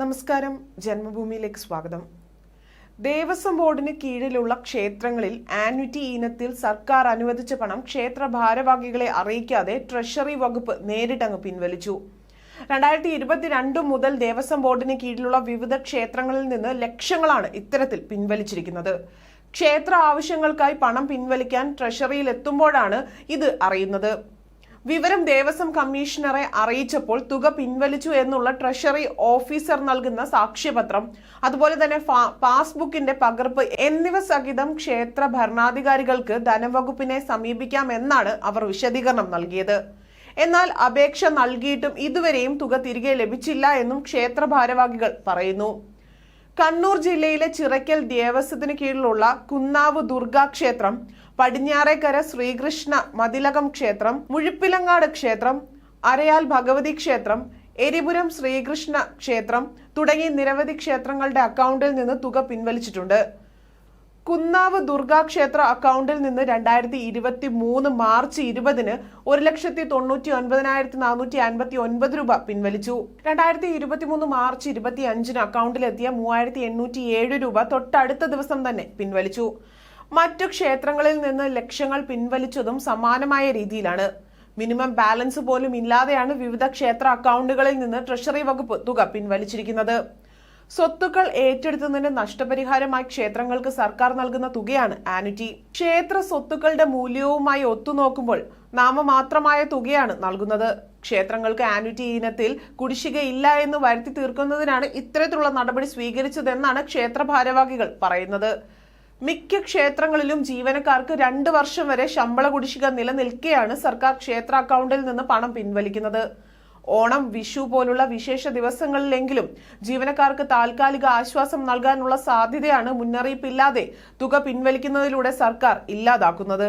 നമസ്കാരം. ജന്മഭൂമിയിലേക്ക് സ്വാഗതം. ദേവസ്വം ബോർഡിന് കീഴിലുള്ള ക്ഷേത്രങ്ങളിൽ ആന്വിറ്റി ഇനത്തിൽ സർക്കാർ അനുവദിച്ച പണം ക്ഷേത്ര ഭാരവാഹികളെ അറിയിക്കാതെ ട്രഷറി വകുപ്പ് നേരിട്ടങ്ങ് പിൻവലിച്ചു. രണ്ടായിരത്തി ഇരുപത്തിരണ്ട് മുതൽ ദേവസ്വം ബോർഡിന് കീഴിലുള്ള വിവിധ ക്ഷേത്രങ്ങളിൽ നിന്ന് ലക്ഷങ്ങളാണ് ഇത്തരത്തിൽ പിൻവലിച്ചിരിക്കുന്നത്. ക്ഷേത്ര ആവശ്യങ്ങൾക്കായി പണം പിൻവലിക്കാൻ ട്രഷറിയിൽ എത്തുമ്പോഴാണ് ഇത് അറിയുന്നത്. വിവരം ദേവസ്വം കമ്മീഷണറെ അറിയിച്ചപ്പോൾ തുക പിൻവലിച്ചു എന്നുള്ള ട്രഷറി ഓഫീസർ നൽകുന്ന സാക്ഷ്യപത്രം അതുപോലെ തന്നെ പാസ്ബുക്കിന്റെ പകർപ്പ് എന്നിവ സഹിതം ക്ഷേത്ര ഭരണാധികാരികൾക്ക് ധനവകുപ്പിനെ സമീപിക്കാമെന്നാണ് അവർ വിശദീകരണം നൽകിയത്. എന്നാൽ അപേക്ഷ നൽകിയിട്ടും ഇതുവരെയും തുക തിരികെ ലഭിച്ചില്ല എന്നും ക്ഷേത്ര ഭാരവാഹികൾ പറയുന്നു. കണ്ണൂർ ജില്ലയിലെ ചിറയ്ക്കൽ ദേവസ്വത്തിന് കീഴിലുള്ള കുന്നാവ് ദുർഗാക്ഷേത്രം പടിഞ്ഞാറേക്കര ശ്രീകൃഷ്ണ മതിലകം ക്ഷേത്രം മുഴുപ്പിലങ്ങാട് ക്ഷേത്രം അരയാൽ ഭഗവതി ക്ഷേത്രം എരിപുരം ശ്രീകൃഷ്ണ ക്ഷേത്രം തുടങ്ങി നിരവധി ക്ഷേത്രങ്ങളുടെ അക്കൗണ്ടിൽ നിന്ന് തുക പിൻവലിച്ചിട്ടുണ്ട്. കുന്നാവ് ദുർഗാ ക്ഷേത്ര അക്കൗണ്ടിൽ നിന്ന് രണ്ടായിരത്തി ഇരുപത്തി മൂന്ന് മാർച്ച് ഇരുപതിന് ഒരു ലക്ഷത്തി തൊണ്ണൂറ്റി ഒൻപതിനായിരത്തി നാനൂറ്റി അൻപത്തി ഒൻപത് രൂപ പിൻവലിച്ചു. രണ്ടായിരത്തി ഇരുപത്തി മൂന്ന് മാർച്ച് ഇരുപത്തി അഞ്ചിന് അക്കൗണ്ടിലെത്തിയ മൂവായിരത്തി എണ്ണൂറ്റി ഏഴ് രൂപ തൊട്ടടുത്ത ദിവസം തന്നെ പിൻവലിച്ചു. മറ്റു ക്ഷേത്രങ്ങളിൽ നിന്ന് ലക്ഷങ്ങൾ പിൻവലിച്ചതും സമാനമായ രീതിയിലാണ്. മിനിമം ബാലൻസ് പോലും ഇല്ലാതെയാണ് വിവിധ ക്ഷേത്ര അക്കൗണ്ടുകളിൽ നിന്ന് ട്രഷറി വകുപ്പ് തുക പിൻവലിച്ചിരിക്കുന്നത്. സ്വത്തുക്കൾ ഏറ്റെടുത്തതിന്റെ നഷ്ടപരിഹാരമായി ക്ഷേത്രങ്ങൾക്ക് സർക്കാർ നൽകുന്ന തുകയാണ് ആനുറ്റി. ക്ഷേത്ര സ്വത്തുക്കളുടെ മൂല്യവുമായി ഒത്തുനോക്കുമ്പോൾ നാമമാത്രമായ തുകയാണ് നൽകുന്നത്. ക്ഷേത്രങ്ങൾക്ക് ആനുറ്റി ഇനത്തിൽ കുടിശ്ശികയില്ല എന്ന് വരുത്തി തീർക്കുന്നതിനാണ് ഇത്തരത്തിലുള്ള നടപടി സ്വീകരിച്ചതെന്നാണ് ക്ഷേത്ര ഭാരവാഹികൾ പറയുന്നത്. മിക്ക ക്ഷേത്രങ്ങളിലും ജീവനക്കാർക്ക് രണ്ട് വർഷം വരെ ശമ്പള കുടിശ്ശിക നിലനിൽക്കെയാണ് സർക്കാർ ക്ഷേത്ര അക്കൗണ്ടിൽ നിന്ന് പണം പിൻവലിക്കുന്നത്. ഓണം വിഷു പോലുള്ള വിശേഷ ദിവസങ്ങളിലെങ്കിലും ജീവനക്കാർക്ക് താൽക്കാലിക ആശ്വാസം നൽകാനുള്ള സാധ്യതയാണ് മുന്നറിയിപ്പില്ലാതെ തുക പിൻവലിക്കുന്നതിലൂടെ സർക്കാർ ഇല്ലാതാക്കുന്നത്.